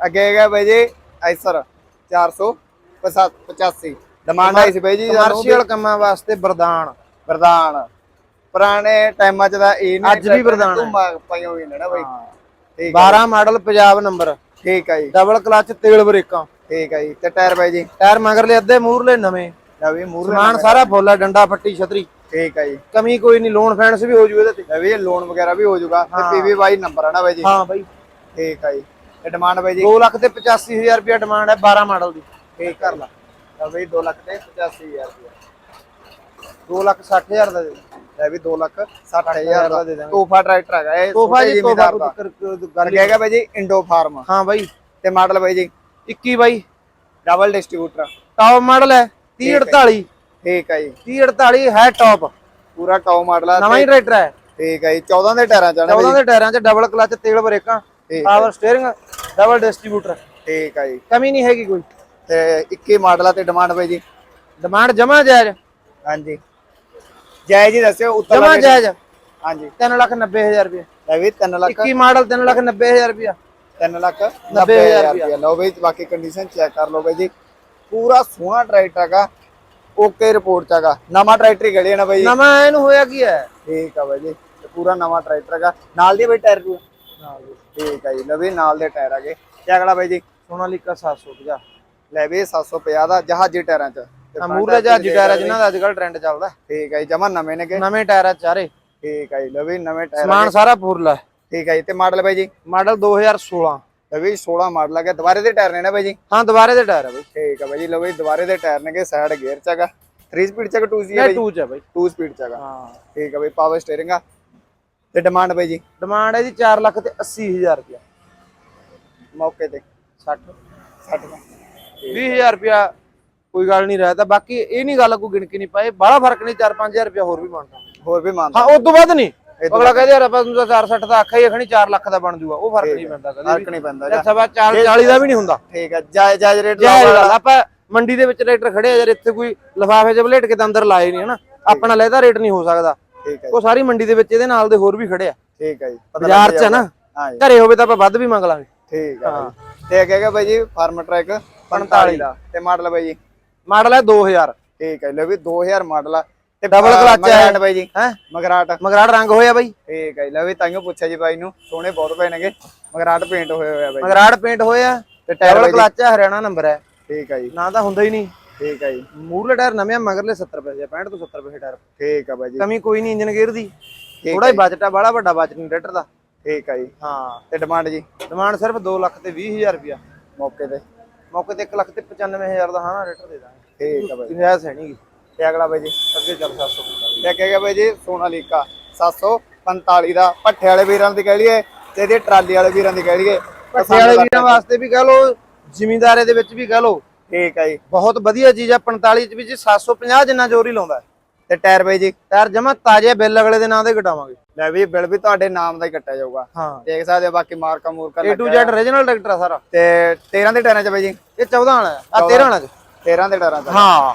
ਅੱਗੇ ਹੈਗਾ ਬਾਈ ਜੀ ਐਸਰ 485 ਡਿਮਾਂਡ ਆਈ ਸੀ ਬਾਈ ਜੀ ਕਮਰਸ਼ੀਅਲ ਕੰਮਾਂ ਵਾਸਤੇ ਵਰਦਾਨ। ਵਰਦਾਨ। ਪੁਰਾਣੇ ਟਾਈਮਾਂ ਚ ਦਾ ਇਹ ਨਹੀਂ ਅੱਜ ਵੀ ਵਰਦਾਨ। ਧੂਮਾਂ ਪਾਈਆਂ ਨੇ ਨਾ ਬਾਈ। ਠੀਕ ਹੈ 12 ਮਾਡਲ ਪੰਜਾਬ ਨੰਬਰ। ਠੀਕ ਹੈ ਜੀ। ਡਬਲ ਕਲਚ ਤੇਲ ਬ੍ਰੇਕਾਂ। ਠੀਕ ਹੈ ਜੀ। ਤੇ ਟਾਇਰ ਬਾਈ ਜੀ। ਟਾਇਰ ਮਗਰਲੇ ਅੱਧੇ ਮੂਰਲੇ ਨਵੇਂ। ਲੈ ਵੀ ਮੂਰ ਸਮਾਨ ਸਾਰਾ ਫੁੱਲ ਡੰਡਾ ਫੱਟੀ ਛਤਰੀ। ਠੀਕ ਹੈ ਜੀ। ਕਮੀ ਕੋਈ ਨਹੀਂ ਲੋਨ ਫਾਈਨੈਂਸ ਵੀ ਹੋ ਜੂ ਇਹਦੇ ਤੇ। ਵੀ ਲੋਨ ਵਗੈਰਾ ਵੀ ਹੋ ਜਾਊਗਾ ਤੇ ਹਾਂ। ਪੀਵੀ ਵਾਈ ਨੰਬਰ ਨਾ ਬਾਈ ਜੀ? ਹਾਂ ਬਾਈ। ਠੀਕ ਹੈ ਜੀ। ਤੇ ਡਿਮਾਂਡ ਬਾਈ ਜੀ? 2 ਲੱਖ ਤੇ 85000 ਰੁਪਏ ਡਿਮਾਂਡ ਹੈ 12 ਮਾਡਲ ਦੀ। ਠੀਕ ਕਰ ਲਾ ਲੈ ਬਈ 2 ਲੱਖ ਤੇ 85000 ਰੁਪਏ 2 ਲੱਖ 60000 ਦਾ ਦੇ ਦੇ ਲੈ ਵੀ 2 ਲੱਖ 60000 ਦਾ ਦੇ ਦਾਂਗੇ। ਤੋਹਫਾ ਟਰੈਕਟਰ ਹੈਗਾ ਇਹ ਤੋਹਫਾ ਛੋਟੇ ਜੀ ਤੋਹਫਾ ਜ਼ਿਮੀਂਦਾਰ ਦਾ। ਕੋਈ ਗੱਲ ਅੱਗੇ ਹੈਗਾ ਬਾਈ ਜੀ? ਇੰਡੋ ਫਾਰਮ ਹਾਂ ਬਾਈ। ਤੇ ਮਾਡਲ ਬਾਈ ਜੀ? 21 ਬਾਈ। ਡਬਲ ਡਿਸਟ੍ਰੀਬਿਊਟਰ ਟੌਪ ਮਾਡਲ ਹੈ 3048 ਠੀਕ ਹੈ ਜੀ। 3048 ਹੈ ਟੌਪ ਪੂਰਾ ਟੌਪ ਮਾਡਲ ਆ ਨਵਾਂ ਹੀ ਟਰੈਕਟਰ ਹੈ। ਠੀਕ ਹੈ ਜੀ 14 ਦੇ ਟਾਇਰਾਂ ਚ ਆ ਨਾ 14 ਬਾਈ? ਦੇ ਟਾਇਰਾਂ 'ਚ ਡਬਲ ਕਲਚ ਤੇਲ ਬ੍ਰੇਕਾਂ ਠੀਕ ਪਾਵਰ ਸਟੀਅਰਿੰਗ ਡਬਲ ਡਿਸਟ੍ਰੀਬਿਊਟਰ ਠੀਕ ਹੈ ਜੀ। ਕਮੀ ਨਹੀਂ ਹੈਗੀ ਕੋਈ। ਤੇ 21 ਮਾਡਲ ਆ ਤੇ ਡਿਮਾਂਡ ਬਾਈ ਜੀ। ਡਿਮਾਂਡ ਜਮਾ ਜਾਇਜ਼। ਹਾਂਜੀ। ਜੈ ਜੀ ਦੱਸਿਓ ਉੱਤਰ ਜਮਾ ਜਾਇਜ਼। ਹਾਂਜੀ। 3 ਲੱਖ 90000 ਰੁਪਏ। ਲੈ ਵੀ 3 ਲੱਖ। 21 ਮਾਡਲ 3 ਲੱਖ 90000 ਰੁਪਏ 3 ਲੱਖ 90,000 90000 ਰੁਪਏ ਲਓ ਬਈ ਬਾਕੀ ਕੰਡੀਸ਼ਨ ਚੈੱਕ ਕਰ ਲਓ ਬਈ ਜੀ। ਪੂਰਾ ਸੋਹਣਾ ਟਰੈਕਟਰ ਹੈਗਾ। ਓਕੇ ਰਿਪੋਰਟ ਚ ਹੈਗਾ। ਨਵਾਂ ਟਰੈਕਟਰ ਹੀ ਖੜੀ ਹੈ ਨਾ ਬਈ? ਨਵਾਂ ਇਹਨੂੰ ਹੋਇਆ ਕੀ ਹੈ? ਠੀਕ ਆ ਬਾਈ ਜੀ। ਤੇ ਪੂਰਾ ਨਵਾਂ ਟਰੈਕਟਰ ਹੈਗਾ। ਨਾਲ ਦੀ ਬਈ ਟਾਇਰ ਟੂ ਠੀਕ ਆ ਜੀ ਲੈ ਵੀ ਨਾਲ ਦੇ ਟਾਇਰ ਹੈਗੇ। ਤੇ ਅਗਲਾ ਬਾਈ ਜੀ? ਸੋਨਾਲੀਕਾ 750 ਲੈ ਵੀ 750 ਦਾ ਜਹਾਜ਼ੀ ਟਾਇਰਾਂ ਚ। ਮੂਰਲੇ ਜਹਾਜੀ ਦੇ ਟਾਇਰ ਜਿਨ੍ਹਾਂ ਦਾ ਅੱਜ ਕੱਲ ਟ੍ਰੈਂਡ ਚੱਲਦਾ। ਠੀਕ ਆ ਜੀ ਜਮਾ ਨਵੇਂ ਨੇਗੇ। ਨਵੇਂ ਟਾਇਰ ਚਾਰੇ। ਠੀਕ ਆ ਜੀ ਲੈ ਵੀ ਨਵੇਂ ਟਾਇਰ ਸਮਾਨ ਸਾਰਾ ਹੈ ਠੀਕ ਆ ਜੀ ਤੇ ਮਾਡਲ ਬਾਈ ਜੀ? ਮਾਡਲ 2016 ਲੈ ਵੀ 16 ਮਾਡਲ ਹੈਗਾ ਦੁਬਾਰੇ ਦੇ ਟਾਇਰ ਨੇ ਨਾ ਬਾਈ ਜੀ? ਹਾਂ ਦੁਬਾਰੇ ਦੇ ਟਾਇਰ ਆ ਬਈ। ਠੀਕ ਆ ਬਾਈ ਜੀ ਲਓ ਬਈ ਦੁਬਾਰੇ ਦੇ ਟਾਇਰ ਨੇਗੇ ਸਾਈਡ ਗੇਅਰ ਚ ਹੈਗਾ। 3 ਸਪੀਡ ਚ ਹੈਗਾ 2 ਸੀ ਹੈ ਬਾਈ 2 ਚ ਆ ਬਈ। 2 ਸਪੀਡ ਚ ਹੈਗਾ। ਹਾਂ। ਠੀਕ ਆ ਬਈ ਪਾਵਰ ਸਟੀਅਰਿੰਗ ਆ। ਤੇ ਡਿਮਾਂਡ ਬਾਈ ਜੀ? ਡਿਮਾਂਡ ਹੈ ਜੀ 4 ਲੱਖ ਤੇ 80000 ਰੁਪਏ ਮੌਕੇ ਤੇ। 60 60 ਦਾ। 20000 ਰੁਪਿਆ ਕੋਈ ਗੱਲ ਨਹੀਂ ਰਹਿਤਾ ਬਾਕੀ ਇਹ ਨਹੀਂ ਗੱਲ ਕੋਈ ਗਿਣਕੀ ਨਹੀਂ ਪਾਏ ਬੜਾ ਫ਼ਰਕ ਨਹੀਂ 4-5000 ਰੁਪਿਆ ਹੋਰ ਵੀ ਬਣਦਾ ਹੋਰ ਵੀ ਮੰਨਦਾ ਹਾਂ ਉਸ ਤੋਂ ਵੱਧ ਨਹੀਂ। ਅਗਲਾ ਕਹਿੰਦੇ ਯਾਰ ਆਪਾਂ ਨੂੰ ਤਾਂ 460 ਦਾ ਆਖਿਆ ਹੀ ਖਣੀ 4 ਲੱਖ ਦਾ ਬਣ ਜੂਗਾ ਉਹ ਫ਼ਰਕ ਨਹੀਂ ਪੈਂਦਾ ਕਦੇ ਫ਼ਰਕ ਨਹੀਂ ਪੈਂਦਾ ਵੀ ਸਵਾ 40 40 ਦਾ ਵੀ ਨਹੀਂ ਹੁੰਦਾ। ਠੀਕ ਆ ਜਾਇਜ਼ ਜਾਇਜ਼ ਰੇਟ ਆ, ਆਪਾਂ ਮੰਡੀ ਦੇ ਵਿੱਚ ਟਰੈਕਟਰ ਖੜੇ ਆ ਯਾਰ ਇੱਥੇ ਕੋਈ ਲਿਫਾਫੇ 'ਚ ਬਲੇਟ ਕੇ ਤਾਂ ਅੰਦਰ ਲਾਏ ਨਹੀਂ ਹਨਾ? ਆਪਣਾ ਲੈਦਾ ਰੇਟ ਨਹੀਂ ਹੋ ਸਕਦਾ। ਠੀਕ ਹੈ ਉਹ ਸਾਰੀ ਮੰਡੀ ਦੇ ਵਿੱਚ ਇਹਦੇ ਨਾਲ ਦੇ ਹੋਰ ਵੀ ਖੜੇ ਆ। ਠੀਕ ਹੈ ਜੀ ਬਾਜ਼ਾਰ 'ਚ ਨਾ ਹਾਂ ਜੀ। ਘਰੇ ਹੋਵੇ ਤਾਂ ਆਪਾਂ ਵੱਧ ਵੀ ਮੰਗ ਲਾਂਗੇ। ਠੀਕ ਆ ਬਾਈ। ਤੇ ਅੱਗੇ ਹੈਗਾ ਬਾਈ ਜੀ ਫਾਰਮ ਟਰੈਕ 45 ਦਾ। ਤੇ ਮਾਡਲ ਬਾਈ ਜੀ? ਮਾਡਲ ਹੈ 2000 ਠੀਕ ਹੈ ਲੈ ਵੀ 2000 ਮਾਡਲ ਆ। ਤੇ ਅਹ, clutch ਹੈ। ਮਗਰਾਟ ਬਾਈ ਜੀ। ਹੈ? ਮਗਰਾਟ। ਮਗਰਾੜ ਰੰਗ ਹੋਇਆ ਬਾਈ। ਠੀਕ ਹੈ ਲੈ ਵੀ ਤਾਈਓ ਪੁੱਛਿਆ ਜੀ ਬਾਈ ਨੂੰ ਸੋਹਣੇ ਬਹੁਤ ਪਏ ਨੇਗੇ। ਮਗਰਾਟ ਪੇਂਟ ਹੋਏ ਹੋਇਆ ਬਾਈ। ਮਗਰਾੜ ਪੇਂਟ ਹੋਇਆ ਤੇ ਡਬਲ ਕਲਚ ਹੈ ਹਰਿਆਣਾ ਨੰਬਰ ਹੈ ਠੀਕ ਹੈ ਜੀ। ਨਾ ਤਾਂ ਹੁੰਦਾ ਹੀ ਨਹੀਂ। ਠੀਕ ਹੈ ਜੀ। ਮੂਰਲੇ ਟਾਇਰ ਨਵੇਂ ਮਗਰਲੇ 70 ਪੈਸੇ ਆ, 65 ਤੋਂ 70 ਪੈਸੇ ਟਾਇਰ ਠੀਕ ਹੈ ਬਾਈ ਜੀ। ਕਮੀ ਕੋਈ ਨਹੀਂ ਇੰਜਨ ਗੇਅਰ ਦੀ। ਥੋੜਾ ਹੀ ਬਜਟ ਆ ਬੜਾ ਵੱਡਾ ਬਜਟ ਨਹੀਂ ਟਰੈਕਟਰ ਦਾ। ਠੀਕ ਹੈ ਜੀ। ਹਾਂ। ਤੇ ਡਿਮਾਂਡ ਜੀ? ਡਿਮਾਂਡ ਸਿਰਫ 2 ਲੱਖ ਤੇ 20000 ਰੁਪਿਆ ਮੌਕੇ ਤੇ। ਮੌਕੇ ਤੇ 1 ਲੱਖ ਤੇ 95000 ਦਾ ਹਾਂ ਟਰੈਕਟਰ ਦੇ ਦਾਂਗੇ। ਠੀਕ ਹੈ ਬਾਈ। ਗੁੰਜਾਇਸ਼ ਹੈ ਨਹੀਂ ਤੇ ਅਗਲਾ ਬਾਈ ਜੀ। ਅੱਗੇ ਚੱਲ 700 ਤੇ ਅੱਗੇ ਹੈਗਾ ਬਾਈ ਜੀ ਸੋਨਾਲੀਕਾ। 745 ਦਾ ਭੱਠੇ ਵਾਲੇ ਵੀਰਾਂ ਦੀ ਕਹਿ ਲਈਏ ਤੇ ਇਹਦੇ ਟਰਾਲੀ ਵਾਲੇ ਵੀਰਾਂ ਦੀ ਕਹਿ ਲਈਏ। ਪੱਠੇ ਵਾਲੇ ਵੀਰਾਂ ਵਾਸਤੇ ਵੀ ਕਹ ਲੋ ਜ਼ਿਮੀਂਦਾਰੇ ਦੇ ਵਿੱਚ ਵੀ ਕਹ ਲੋ ਠੀਕ ਹੈ ਜੀ। ਬਹੁਤ ਵਧੀਆ ਚੀਜ਼ ਆ 45 ਚ ਵੀ ਜੀ 750 ਜਿੰਨਾ ਜ਼ੋਰ ਹੀ ਲਾਉਂਦਾ। ਤੇ ਟਾਇਰ ਬਾਈ ਜੀ। ਟਾਇਰ ਜਮਾ ਤਾਜ਼ੇ ਬਿੱਲ ਅਗਲੇ ਦੇ ਨਾਂ ਦੇ ਘਟਾਵਾਂਗੇ ਲੈ ਵੀ ਬਿੱਲ ਵੀ ਤੁਹਾਡੇ ਨਾਮ ਦਾ ਹੀ ਕੱਟਿਆ ਜਾਊਗਾ। ਹਾਂ। ਦੇਖ ਸਕਦੇ ਹੋ ਬਾਕੀ ਮਾਰਕਾ ਮੂਰਕਾ A to Z origignal tractor ਆ ਸਾਰਾ। ਤੇ 13 ਦੇ ਟਾਇਰਾਂ ਚ ਬਾਈ ਜੀ। ਇਹ 14 ਵਾਲਾ ਆ 13 ਵਾਲਾ ਚ। 13 ਦੇ ਟਾਇਰਾਂ ਚ। ਹਾਂ।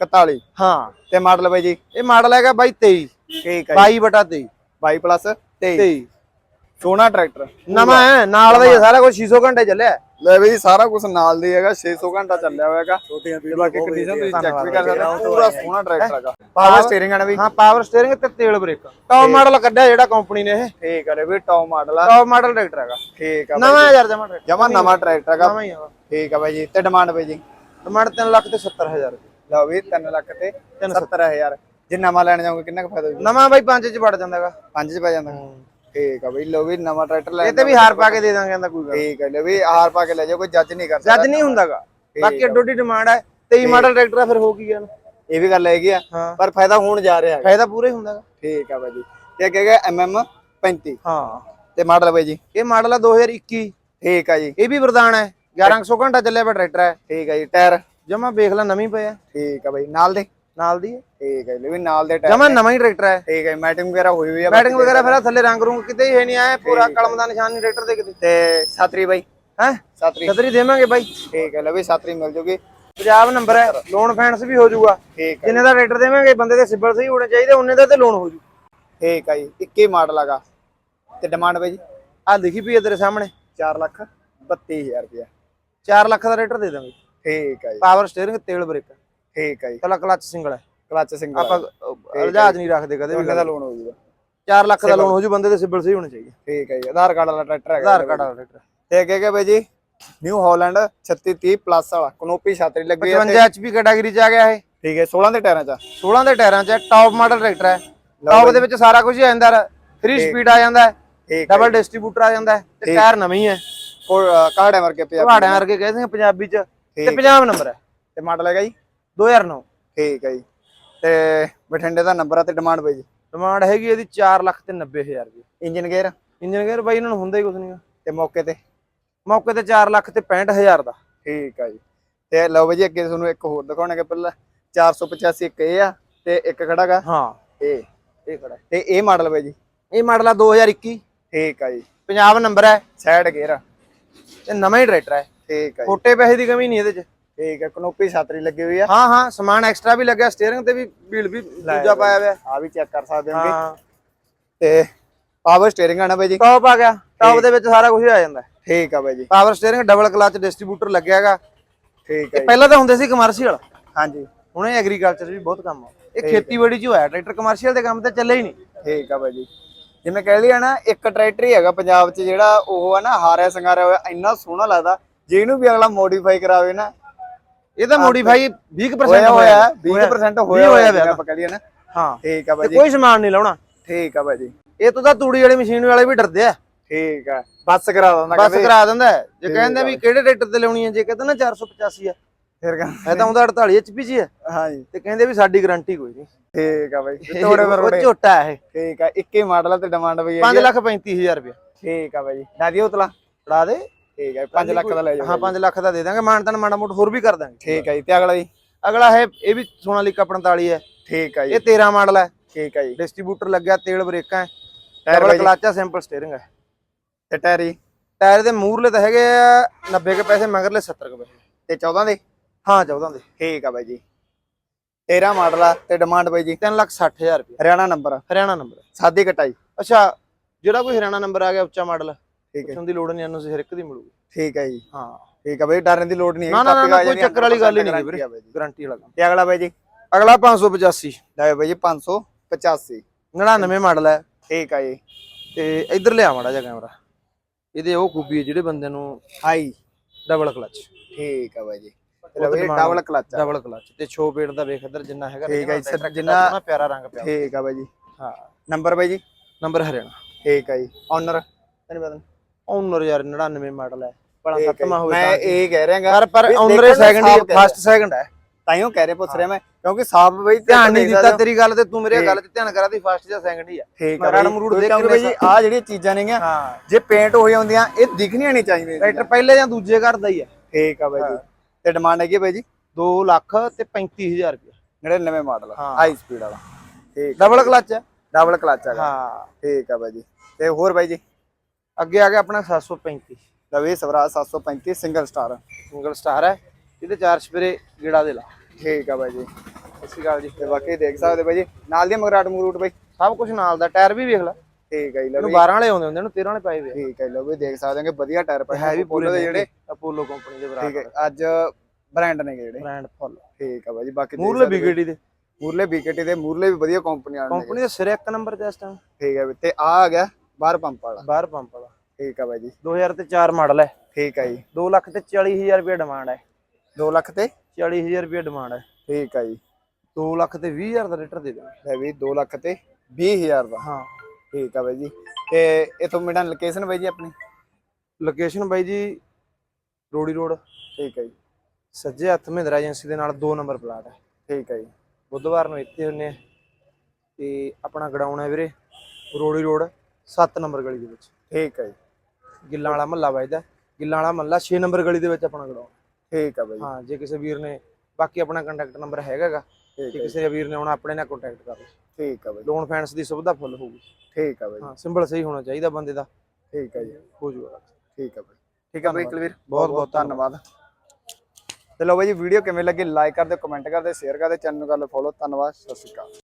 41 ਹਾਂ। ਤੇ ਮਾਡਲ ਬਾਈ ਜੀ ਇਹ ਮਾਡਲ ਹੈਗਾ ਬਾਈ 23 ਠੀਕ ਹੈ 22 ਬਟਾ 23 ਸੋਨਾ ਟਰੈਕਟਰ। ਨਵਾਂ ਹੈ ਨਾਲ ਦਾ ਸਾਰਾ ਕੁਝ 600 ਘੰਟੇ ਚੱਲਿਆ। ਲੈ ਬਈ ਸਾਰਾ ਕੁਝ ਨਾਲ ਦੀ ਹੈਗਾ 600 ਘੰਟਾ ਚੱਲਿਆ ਹੋਇਆ ਹੈਗਾ। ਛੋਟੀਆਂ ਬਾਕੀ ਕੰਡੀਸ਼ਨ ਤੁਸੀਂ ਚੈੱਕ ਵੀ ਕਰ ਸਕਦੇ ਹੋ। ਪੂਰਾ ਸੋਹਣਾ ਟਰੈਕਟਰ ਹੈਗਾ। ਪਾਵਰ ਸਟੀering ਹੈ ਨਾ ਬਈ ਹਾਂ ਪਾਵਰ ਸਟੀering ਤੇ ਤੇਲ ਬ੍ਰੇਕ ਟੌਪ ਮਾਡਲ ਕੱਢਿਆ ਜਿਹੜਾ ਕੰਪਨੀ ਨੇ ਇਹ। ਠੀਕ ਹੈ ਬਈ ਟੌਪ ਮਾਡਲ ਆ। ਟੌਪ ਮਾਡਲ ਟਰੈਕਟਰ ਹੈਗਾ। ਠੀਕ ਹੈ ਨਵਾਂ ਯਾਰ ਜਮਾ ਟਰੈਕਟਰ ਜਮਾ ਨਵਾਂ ਟਰੈਕਟਰ ਹੈਗਾ। ਠੀਕ ਹੈ ਬਾਈ ਜੀ ਤੇ ਡਿਮਾਂਡ ਬਾਈ ਜੀ? ਡਿਮਾਂਡ 3 ਲੱਖ ਤੇ 70000 ਰੁਪਏ ਲਓ ਵੀ 3 ਲੱਖ ਤੇ 70000 ਜੇ ਨਵਾਂ ਲੈਣ ਜਾਓਗੇ ਕਿੰਨਾ ਕੁ ਫਾਇਦਾ ਹੋਊ? ਨਵਾਂ ਬਾਈ 5 ਚ ਵੜ ਜਾਂਦਾ ਹੈਗਾ ਪੰਜ ਚ ਪੈ ਜਾਂਦਾ। ਠੀਕ ਆ ਬਈ ਲਓ ਵੀ ਨਵਾਂ ਟਰੈਕਟਰ ਲੈ ਇਹ ਤੇ ਵੀ ਹਾਰ ਪਾ ਕੇ ਦੇ ਦਾਂਗੇ ਕਹਿੰਦਾ ਕੋਈ ਗੱਲ ਠੀਕ ਹੈ ਲਓ ਵੀ ਹਾਰ ਪਾ ਕੇ ਲੈ ਜਾਓ ਕੋਈ ਜੱਜ ਨਹੀਂ ਕਰ ਸਕਦਾ। ਜੱਜ ਨਹੀਂ ਹੁੰਦਾਗਾ। ਬਾਕੀ ਅੱਡੀ ਡਿਮਾਂਡ ਹੈ 23 ਮਾਡਲ ਟਰੈਕਟਰ ਆ ਫਿਰ ਹੋ ਕੀ ਨਾ ਇਹ ਵੀ ਗੱਲ ਹੈਗੀ ਆ ਹਾਂ। ਪਰ ਫਾਇਦਾ ਹੋਣ ਜਾ ਰਿਹਾ ਹੈਗਾ। ਫਾਇਦਾ ਪੂਰਾ ਹੀ ਹੁੰਦਾਗਾ। ਠੀਕ ਆ ਬਾਈ ਜੀ। ਤੇ ਅੱਗੇ ਹੈਗਾ ਐਮਐਮ 35 ਹਾਂ। ਤੇ ਮਾਡਲ ਬਾਈ ਜੀ। ਇਹ ਮਾਡਲ ਆ 2021 ਠੀਕ ਆ ਜੀ। ਇਹ ਵੀ ਵਰਦਾਨ ਹੈ। 1100 ਘੰਟਾ ਚੱਲਿਆ ਪਿਆ ਟਰੈਕਟਰ ਹੈ। ਠੀਕ ਆ ਜੀ ਟਾਇਰ ਜਮਾ ਵੇਖ ਲੈ ਨਵੀਂ ਪਿਆ ਠੀਕ ਆ ਬਾਈ ਨਾਲ ਦੇ? ਨਾਲ ਦੀ ਠੀਕ ਹੈ ਵੀ ਨਾਲ ਦੇ ਟਾਇਰ ਜਮਾ ਨਵਾਂ ਹੀ ਟਰੈਕਟਰ ਹੈ ਠੀਕ ਹੈ ਮੈਟਿੰਗ ਵਗੈਰਾ ਹੋਈ ਹੋਈ ਆ ਬੈਟਿੰਗ ਵਗੈਰਾ ਫਿਰ ਥੱਲੇ ਰੰਗ ਰੂੰਗ ਕਿਤੇ ਹੀ ਹੈ ਨਹੀਂ ਆਇਆ ਪੂਰਾ ਕਲਮ ਦਾ ਨਿਸ਼ਾਨ ਨਹੀਂ ਟਰੈਕਟਰ ਦੇ ਕਿਤੇ। ਤੇ ਸਾਤਰੀ ਬਾਈ। ਹੈ? ਸਾਤਰੀ ਛਤਰੀ ਦੇਵਾਂਗੇ ਬਾਈ। ਠੀਕ ਹੈ ਲਓ ਵੀ ਸਾਤਰੀ ਮਿਲ ਜੂਗੀ। ਪੰਜਾਬ ਨੰਬਰ ਹੈ ਲੋਨ ਫਾਈਨੈਂਸ ਵੀ ਹੋ ਜਾਊਗਾ ਠੀਕ ਹੈ ਜਿੰਨੇ ਦਾ ਟਰੈਕਟਰ ਦੇਵਾਂਗੇ ਬੰਦੇ ਦੇ ਸਿਬਲ ਸਹੀ ਹੋਣੇ ਚਾਹੀਦੇ ਉਹਨੇ ਦਾ ਤੇ ਲੋਨ ਹੋ ਜੂ। ਠੀਕ ਹੈ ਜੀ 21 ਮਾਡਲ ਹੈਗਾ। ਤੇ ਡਿਮਾਂਡ ਬਾਈ ਜੀ? ਆ ਲਿਖੀ ਪਈ ਹੈ ਤੇਰੇ ਸਾਹਮਣੇ। 4 ਲੱਖ 32000 ਰੁਪਇਆ। 4 ਲੱਖ ਦਾ ਟਰੈਕਟਰ ਦੇ ਦਾਂਗੇ। ਠੀਕ ਹੈ ਜੀ। ਪਾਵਰ ਸਟੀਅਰਿੰਗ ਤੇਲ ਬ੍ਰੇਕ। ਠੀਕ ਹੈ ਜੀ। ਕਲਾ ਕਲਚ ਸਿੰਗਲ ਹੈ ਕਲਚ ਸਿੰਗਲ ਆਪਾਂ ਰਜਾਜ ਨਹੀਂ ਰੱਖਦੇ ਕਦੇ ਵੀ ਦਾ ਲੋਨ ਹੋ ਜੂਗਾ 4 ਲੱਖ ਦਾ ਲੋਨ ਹੋ ਜੂ ਬੰਦੇ ਦੇ ਸਿਬਲ ਸਹੀ ਹੋਣੇ ਚਾਹੀਦੇ। ਠੀਕ ਹੈ ਜੀ। ਆਧਾਰ ਕਾਰਡ ਵਾਲਾ ਟਰੈਕਟਰ ਹੈਗਾ ਆਧਾਰ ਕਾਰਡ ਵਾਲਾ ਟਰੈਕਟਰ ਤੇ ਅੱਗੇ ਹੈਗਾ ਬਾਈ ਜੀ ਨਿਊ ਹਾਲੈਂਡ 3630 ਪਲੱਸ ਵਾਲਾ ਕਨੋਪੀ ਛਾਤਰੀ ਲੱਗੀ ਹੈ 55 HP ਕੈਟਾਗਰੀ ਚ ਆ ਗਿਆ ਇਹ। ਠੀਕ ਹੈ 16 ਦੇ ਟਾਇਰਾਂ ਚ 16 ਦੇ ਟਾਇਰਾਂ ਚ ਟੌਪ ਮਾਡਲ ਟਰੈਕਟਰ ਹੈ ਟੌਪ ਦੇ ਵਿੱਚ ਸਾਰਾ ਕੁਝ ਹੀ ਆ ਜਾਂਦਾ 3 ਸਪੀਡ ਆ ਜਾਂਦਾ ਠੀਕ ਡਬਲ ਡਿਸਟ੍ਰੀਬਿਊਟਰ ਆ ਜਾਂਦਾ ਹੈ, ਤੇ ਟਾਇਰ ਨਵੇਂ ਹੀ ਹੈ। ਕਾੜੇ ਵਰਗੇ ਪਿਆ ਪਹਾੜਾਂ ਵਰਗੇ ਕਹਿੰਦੇ ਆ ਪੰਜਾਬੀ ਚ। ਤੇ ਪੰਜਾਬ ਨੰਬਰ ਹੈ। ਤੇ ਮਾਡਲ ਹੈਗਾ ਜੀ? 2009 ਠੀਕ ਹੈ ਜੀ। ਤੇ ਬਠਿੰਡੇ ਦਾ ਨੰਬਰ ਆ ਤੇ ਡਿਮਾਂਡ ਬਾਈ ਜੀ? ਡਿਮਾਂਡ ਹੈਗੀ ਇਹਦੀ 4 ਲੱਖ ਤੇ 90000 ਰੁਪਏ ਇੰਜਨ ਗੇਅਰ? ਇੰਜਨ ਗੇਅਰ ਬਾਈ ਇਹਨਾਂ ਨੂੰ ਹੁੰਦਾ ਹੀ ਕੁਝ ਨਹੀਂ ਤੇ ਮੌਕੇ ਤੇ? ਮੌਕੇ ਤੇ 4 ਲੱਖ ਤੇ 65000 ਦਾ। ਠੀਕ ਆ ਜੀ। ਤੇ ਲਓ ਬਾਈ ਜੀ ਅੱਗੇ ਤੁਹਾਨੂੰ ਇੱਕ ਹੋਰ ਦਿਖਾਉਣਗੇ ਪਹਿਲਾਂ। 485 ਇੱਕ ਇਹ ਆ ਤੇ ਇੱਕ ਖੜਾਗਾ ਹਾਂ। ਇਹ ਇਹ ਖੜਾ। ਤੇ ਇਹ ਮਾਡਲ ਬਾਈ ਜੀ? ਇਹ ਮਾਡਲ ਆ 2021 ਠੀਕ ਆ ਜੀ। ਪੰਜਾਬ ਨੰਬਰ ਹੈ। ਸਾਈਡ ਗੇਅਰ ਤੇ ਨਵਾਂ ਹੀ ਟਰੈਕਟਰ ਹੈ। ਠੀਕ ਜੀ। ਪੈਸੇ ਦੀ ਕਮੀ ਨਹੀਂ ਇਹਦੇ ਚ। ਠੀਕ ਆ ਕਨੋਪੀ ਛਾਤਰੀ ਲੱਗੀ ਹੋਈ ਆ। ਹਾਂ ਹਾਂ ਸਮਾਨ ਐਕਸਟਰਾ ਵੀ ਲੱਗਿਆ ਸਟੀਅਰਿੰਗ ਤੇ ਵੀ ਵੀਲ ਵੀ ਦੂਜਾ ਪਾਇਆ ਹੋਇਆ। ਆ ਵੀ ਚੈੱਕ ਕਰ ਸਕਦੇ ਹੋਗੇ। ਹਾਂ। ਤੇ ਪਾਵਰ ਸਟੀਅਰਿੰਗ ਆ ਨਾ ਬਾਈ ਜੀ। ਟੌਪ ਆ ਗਿਆ। ਟੌਪ ਦੇ ਵਿੱਚ ਸਾਰਾ ਕੁਝ ਆ ਜਾਂਦਾ। ਠੀਕ ਆ ਬਾਈ ਜੀ। Power steering double clutch distributor ਲੱਗਿਆ ਹੈਗਾ। ਠੀਕ ਜੀ। ਪਹਿਲਾਂ ਤਾਂ ਹੁੰਦੇ ਸੀ ਕਮਰਸ਼ੀਅਲ ਹਾਂਜੀ। ਹੁਣ ਇਹ ਐਗਰੀਕਲਚਰ ਵੀ ਬਹੁਤ ਕੰਮ ਆ। ਇਹ ਖੇਤੀਬਾੜੀ 'ਚ ਹੋਇਆ ਟਰੈਕਟਰ ਕਮਰਸ਼ੀਅਲ ਦੇ ਕੰਮ ਤੇ ਚੱਲੇ ਹੀ ਨਹੀਂ। ਠੀਕ ਆ ਬਾਈ ਜੀ। ਜਿਵੇਂ ਕਹਿ ਲਿਆ ਨਾ ਇੱਕ ਟਰੈਕਟਰ ਹੀ ਹੈਗਾ ਪੰਜਾਬ 'ਚ ਜਿਹੜਾ ਉਹ ਆ ਨਾ ਹਾਰਿਆ ਸੰਗਾਰਿਆ ਹੋਇਆ ਇੰਨਾ ਸੋਹਣਾ ਲੱਗਦਾ। ਜੇ ਇਹਨੂੰ ਵੀ ਅਗਲਾ ਮੋਡੀਫਾਈ ਕਰਾਵੇ ਨਾ ਇਹ ਤਾਂ ਮੋਡੀਫਾਈ 20% ਹੋਇਆ ਹੋਇਆ ਹੋਇਆ 20% ਵੀਹ ਹੋਇਆ ਹੋਇਆ ਹੋਇਆ ਪਿਆ ਆਪਾਂ ਕਹਿ ਲਈਏ ਨਾ। ਹਾਂ ਠੀਕ ਆ ਬਾਈ ਤੇ ਜੀ ਕੋਈ ਸਮਾਨ ਨਹੀਂ ਲਾਉਣਾ। ਠੀਕ ਆ ਬਾਈ ਜੀ ਇਹ ਤੋਂ ਤਾਂ ਤੂੜੀ ਵਾਲੀ ਮਸ਼ੀਨ ਵਾਲੇ ਵੀ ਡਰਦੇ ਆ। ਠੀਕ ਆ ਬੱਸ ਕਰਾ ਦਿੰਦਾ ਬਸ ਕਰਾ ਦਿੰਦਾ ਹੈ। ਜੇ ਕਹਿੰਦੇ ਵੀ ਕਿਹੜੇ ਟਰੈਕਟਰ ਤੇ ਲਾਉਣੀ ਹੈ ਜੇ ਕਹਿੰਦਾ ਨਾ 485 ਆ। ਫਿਰ ਕਹਿੰਦਾ। ਇਹ ਤਾਂ ਉਹਦਾ 48 ਐਚਪੀ ਜੀ ਹੈ ਹਾਂਜੀ। ਤੇ ਕਹਿੰਦੇ ਵੀ ਸਾਡੀ ਗਾਰੰਟੀ ਕੋਈ ਨਹੀਂ। ਠੀਕ ਆ ਬਾਈ ਤੋੜੇ ਉਹ ਮਰੋੜੇ। ਝੋਟਾ ਹੈ ਇਹ। ਠੀਕ ਆ ਇੱਕੇ ਮਾਡਲ ਤੇ ਡਿਮਾਂਡ ਬਈ 5 ਲੱਖ 35000 ਰੁਪਏ ਠੀਕ ਆ ਬਾਈ ਜੀ ਦਾਦੀ ਉਤਲਾ। ਫੜਾ ਦੇ। ਠੀਕ ਆ 5 ਲੱਖ ਦਾ ਲੈ ਜਾਓ ਹਾਂ 5 ਲੱਖ ਦਾ ਦੇ ਦਾਂਗੇ ਮਾਨਤਨ ਮਾੜਾ ਮੋਟ ਹੋਰ ਵੀ ਕਰ ਦਾਂਗੇ। ਠੀਕ ਆ ਜੀ ਤੇ ਅਗਲਾ ਜੀ? ਅਗਲਾ ਹੈ ਇਹ ਵੀ ਸੋਨਾਲੀਕਾ 45 ਹੈ। ਠੀਕ ਆ ਜੀ। ਇਹ 13 ਮਾਡਲ ਹੈ। ਠੀਕ ਆ ਜੀ। ਡਿਸਟ੍ਰੀਬਿਊਟਰ ਲੱਗਿਆ ਤੇਲ ਬ੍ਰੇਕਾਂ ਹੈ। ਟਾਇਰ ਡਬਲ ਬਾਈ ਜੀ। ਕਲਚ ਹੈ ਸਿੰਪਲ ਸਟੀਅਰਿੰਗ ਹੈ। ਤੇ ਟਾਇਰ ਜੀ? ਟਾਇਰ ਦੇ ਮੂਰਲੇ ਤਾਂ ਹੈਗੇ ਆ 90 ਕੇ ਪੈਸੇ ਮਗਰਲੇ 70 ਕੇ ਪੈਸੇ। ਤੇ 14 ਦੇ? ਹਾਂ 14 ਦੇ। ਠੀਕ ਆ ਬਾਈ ਜੀ। 13 ਮਾਡਲ ਆ ਤੇ ਡਿਮਾਂਡ ਬਾਈ ਜੀ? 3 ਲੱਖ 60000 ਰੁਪਏ ਹਰਿਆਣਾ ਨੰਬਰ ਹਰਿਆਣਾ ਨੰਬਰ ਸਾਦੀ ਕਟਾਈ। ਅੱਛਾ ਜਿਹੜਾ ਕੋਈ ਹਰਿਆਣਾ ਨੰਬਰ ਆ ਗਿਆ ਉੱਚਾ ਮਾਡਲ। ਠੀਕ ਹੈ ਪੁੱਛਣ ਦੀ ਲੋੜ ਨਹੀਂ ਇਹਨੂੰ ਹਰ ਇੱਕ ਦੀ ਮਿਲੂਗੀ। ਠੀਕ ਹੈ ਜੀ। ਹਾਂ। ਠੀਕ ਆ ਬਾਈ ਡਰਨ ਦੀ ਲੋੜ ਨਹੀਂ ਨਾ, ਨਾ, ਨਾ, ਕੋਈ ਚੱਕਰ ਵਾਲੀ ਗੱਲ ਹੀ ਨਹੀਂ ਵੀਰੇ। ਗਾਰੰਟੀ ਵਾਲਾ ਕੰਮ। ਤੇ ਅਗਲਾ ਬਾਈ ਜੀ? ਅਗਲਾ 585 ਲੈ ਬਾਈ ਜੀ 585 99 ਮਾਡਲ ਹੈ। ਠੀਕ ਆ ਜੀ। ਤੇ ਇੱਧਰ ਲਿਆ ਮਾੜਾ ਜਿਹਾ ਕੈਮਰਾ। ਇਹਦੇ ਉਹ ਖੂਬੀ ਹੈ ਜਿਹੜੇ ਬੰਦੇ ਨੂੰ ਹਾਈ ਡਬਲ ਕਲਚ ਠੀਕ ਆ ਬਾਈ ਜੀ। ਡਬਲ ਕਲਚ ਡਬਲ ਕਲਚ ਤੇ ਛੋ ਪੇੜ ਦਾ ਵੇਖ ਇੱਧਰ ਜਿੰਨਾ ਹੈਗਾ ਠੀਕ ਹੈ ਜੀ, ਟਰੈਕਟਰ ਜਿੰਨਾ- ਸੋਹਣਾ ਪਿਆਰਾ ਰੰਗ ਪਿਆ। ਠੀਕ ਆ ਬਾਈ ਜੀ। ਹਾਂ। ਨੰਬਰ ਬਾਈ ਜੀ? ਨੰਬਰ ਹਰਿਆਣਾ। ਠੀਕ ਆ ਜੀ। ਓਨਰ ਤੈਨੂੰ ਪਤਾ ਓਨਰ ਯਾਰ 99 ਮਾਡਲ ਹੈ। ਹੈ ਸੱਤਵਾਂ। ਹੋਵੇ ਮੈਂ ਇਹ ਕਹਿ ਰਿਹਾਗਾ ਪਰ ਪਰ ਓਨਰ ਸੈਕੰਡ ਕਹਿ ਫਸਟ ਸੈਕੰਡ ਹੈ। ਤਾਈਓ ਕਹਿ ਰਹੇ ਪੁੱਛ ਰਿਹਾ ਮੈਂ ਕਿਉਂਕਿ ਸਾਫ਼ ਬਈ ਧਿਆਨ ਨਹੀਂ ਦਿੱਤਾ ਤੇਰੀ ਗੱਲ ਤੇ ਤੂੰ ਮੇਰੇ। ਗੱਲ ਤੇ ਧਿਆਨ ਕਰਾ ਦੀ ਫਸਟ ਜਾਂ ਸੈਕੰਡ ਹੀ ਆ। ਠੀਕ ਆ ਬਾਈ। ਮਰੂੜ ਦੇਖ ਕੇ ਬਾਈ ਆ ਜਿਹੜੀਆਂ ਚੀਜ਼ਾਂ ਨੇਗੀਆਂ ਹਾਂ। ਜੇ ਪੇਂਟ ਹੋ ਜਾਂਦੀਆਂ ਇਹ ਦਿਖਣੀਆਂ ਨਹੀਂ ਚਾਹੀਦੀਆਂ। ਟਰੈਕਟਰ ਪਹਿਲੇ ਜਾਂ ਦੂਜੇ ਘਰ ਦਾ ਹੀ ਆ। ਠੀਕ ਆ ਬਾਈ ਜੀ। ਤੇ ਡਿਮਾਂਡ ਹੈਗੀ ਬਾਈ ਜੀ 2 ਲੱਖ ਤੇ 35000 ਰੁਪਏ 99 ਮਾਡਲ ਹਾਂ। ਹਾਈ ਸਪੀਡ ਵਾਲਾ। ਠੀਕ ਡਬਲ ਕਲਚ ਹੈ ਡਬਲ ਕਲਚ ਹੈਗਾ। ਹਾਂ। ਠੀਕ ਆ ਬਾਈ ਜੀ। ਤੇ ਹੋਰ ਬਾਈ ਜੀ? ਅੱਗੇ ਆ ਗਿਆ ਆਪਣਾ 735 ਲਵੇ Swaraj 735 single star single star ਹੈ। ਇਹਦੇ ਚਾਰ ਸਪਰੇ ਗੇੜਾ ਦੇ ਲਾ। ਠੀਕ ਆ ਬਾਈ ਜੀ। ਸਤਿ ਗੱਲ ਜੀ। ਤੇ ਬਾਕੀ ਦੇਖ ਸਕਦੇ ਬਾਈ ਜੀ ਨਾਲ ਦੀ ਮਗਰਾਟ ਮਗਰੂਟ ਬਾਈ। ਸਭ ਕੁਝ ਨਾਲ ਦਾ ਟਾਇਰ ਵੀ ਵੇਖ ਲੈ। ਠੀਕ ਆ ਜੀ ਲਓ ਇਹਨੂੰ ਵੀ 12 ਵਾਲੇ ਆਉਂਦੇ ਹੁੰਦੇ ਇਹਨੂੰ 13 ਵਾਲੇ ਪਾਏ ਆ। ਠੀਕ ਹੈ ਲਓ ਵੀ ਦੇਖ ਸਕਦੇ ਹੋ ਕਿ ਵਧੀਆ ਟਾਇਰ ਪਏ ਹੈ ਵੀ ਪੂਰੇ ਦੇ ਜਿਹੜੇ। ਮਹਿੰਗੇ, ਪੋਲੋ ਕੰਪਨੀ ਦੇ ਠੀਕ ਬਰਾਬਰ। ਹੈ ਅੱਜ ਬ੍ਰਾਂਡ ਨੇ ਜਿਹੜੇ। ਬ੍ਰਾਂਡ ਫੁੱਲ ਠੀਕ ਆ ਬਾਈ ਜੀ ਬਾਕੀ ਮੂਰਲੇ ਹੋ। ਵਿਗੜੀ ਦੇ। ਮੂਰਲੇ ਬੀਕੇਟੀ ਦੇ ਮੂਰਲੇ ਵੀ ਵਧੀਆ ਕੰਪਨੀ ਨੇ ਕੰਪਨੀ ਦੇ ਸਿਰੇ ਇੱਕ ਨੰਬਰ ਤੇ ਇਸ ਟਾਈਮ ਠੀਕ ਹੈ ਤੇ ਆ ਆ ਗਿਆ ਬਾਹਰ ਪੰਪ ਵਾਲਾ। ਬਾਹਰ ਪੰਪ ਵਾਲਾ। ਠੀਕ ਆ ਬਾਈ ਜੀ। 2000 ਤੇ 4 ਮਾਡਲ ਹੈ। ਠੀਕ ਆ ਜੀ। 2 ਲੱਖ ਤੇ 40000 ਰੁਪਏ ਡਿਮਾਂਡ ਹੈ। 2 ਲੱਖ ਤੇ? 40000 ਰੁਪਏ ਡਿਮਾਂਡ ਹੈ। ਠੀਕ ਆ ਜੀ। 2 ਲੱਖ ਤੇ 20000 ਦਾ ਲੀਟਰ ਦੇ ਦਾਂਗੇ ਲੈ ਵੀ 2 ਲੱਖ ਤੇ 20000 ਦਾ। ਹਾਂ। ਠੀਕ ਆ ਬਾਈ ਜੀ। ਤੇ ਇਥੋਂ ਮੇਰਾ ਲੋਕੇਸ਼ਨ ਬਾਈ ਜੀ ਆਪਣੀ? ਲੋਕੇਸ਼ਨ ਬਾਈ ਜੀ ਰੋੜੀ ਰੋਡ। ਠੀਕ ਆ ਜੀ। ਸੱਜੇ ਹੱਥ ਮਹਿੰਦਰਾ ਏਜੰਸੀ ਦੇ ਨਾਲ 2 ਨੰਬਰ ਪਲਾਟ ਹੈ। ਠੀਕ ਆ ਜੀ। ਬੁੱਧਵਾਰ ਨੂੰ ਇੱਥੇ ਹੁੰਨੇ ਆ। ਤੇ ਆਪਣਾ ਗਡਾਉਣ ਹੈ ਵੀਰੇ ਰੋੜੀ ਰੋਡ 7 ਨੰਬਰ ਗਲੀ ਦੇ ਵਿੱਚ। ਠੀਕ ਆ ਜੀ। ਗਿੱਲਾਂ ਵਾਲਾ ਮਹੱਲਾ ਵੱਜਦਾ ਗਿੱਲਾਂ ਵਾਲਾ ਮਹੱਲਾ 6 ਨੰਬਰ ਗਲੀ ਦੇ ਵਿੱਚ ਆਪਣਾ ਗਡਾਉਣ ਠੀਕ ਆ ਬਾਈ। ਹਾਂ ਜੇ ਕਿਸੇ ਵੀਰ ਨੇ ਬਾਕੀ ਆਪਣਾ ਕੰਟੈਕਟ ਨੰਬਰ ਹੈਗਾਗਾ ਜੇ ਕਿਸੇ ਵੀਰ ਨੇ ਆਉਣਾ ਆਪਣੇ ਨਾਲ ਕੰਟੈਕਟ ਕਰ ਲਓ। ਠੀਕ ਆ ਬਾਈ। ਲੋਨ ਫਾਈਨੈਂਸ ਦੀ ਸੁਵਿਧਾ ਫੁੱਲ ਹੋਊਗੀ। ਠੀਕ ਆ ਬਾਈ। ਹਾਂ ਸਿੰਬਲ ਸਹੀ ਹੋਣਾ ਚਾਹੀਦਾ ਬੰਦੇ ਦਾ। ਠੀਕ ਆ ਜੀ। ਹੋ ਜੂਗਾ। ਠੀਕ ਆ ਬਾਈ। ਠੀਕ ਆ ਬਾਈ। ਕੁਲਵੀਰ ਬਹੁਤ ਬਹੁਤ ਧੰਨਵਾਦ। ਚਲੋ ਬਾਈ ਜੀ ਵੀਡੀਓ ਕਿਵੇਂ ਲੱਗੀ? ਲਾਈਕ ਕਰਦੇ ਕਮੈਂਟ ਕਰਦੇ ਸ਼ੇਅਰ ਕਰਦੇ ਚੈਨਲ ਨੂੰ ਕਰ ਲਓ ਫੋਲੋ ਧੰਨਵਾਦ ਸਤਿ ਸ਼੍ਰੀ ਅਕਾਲ।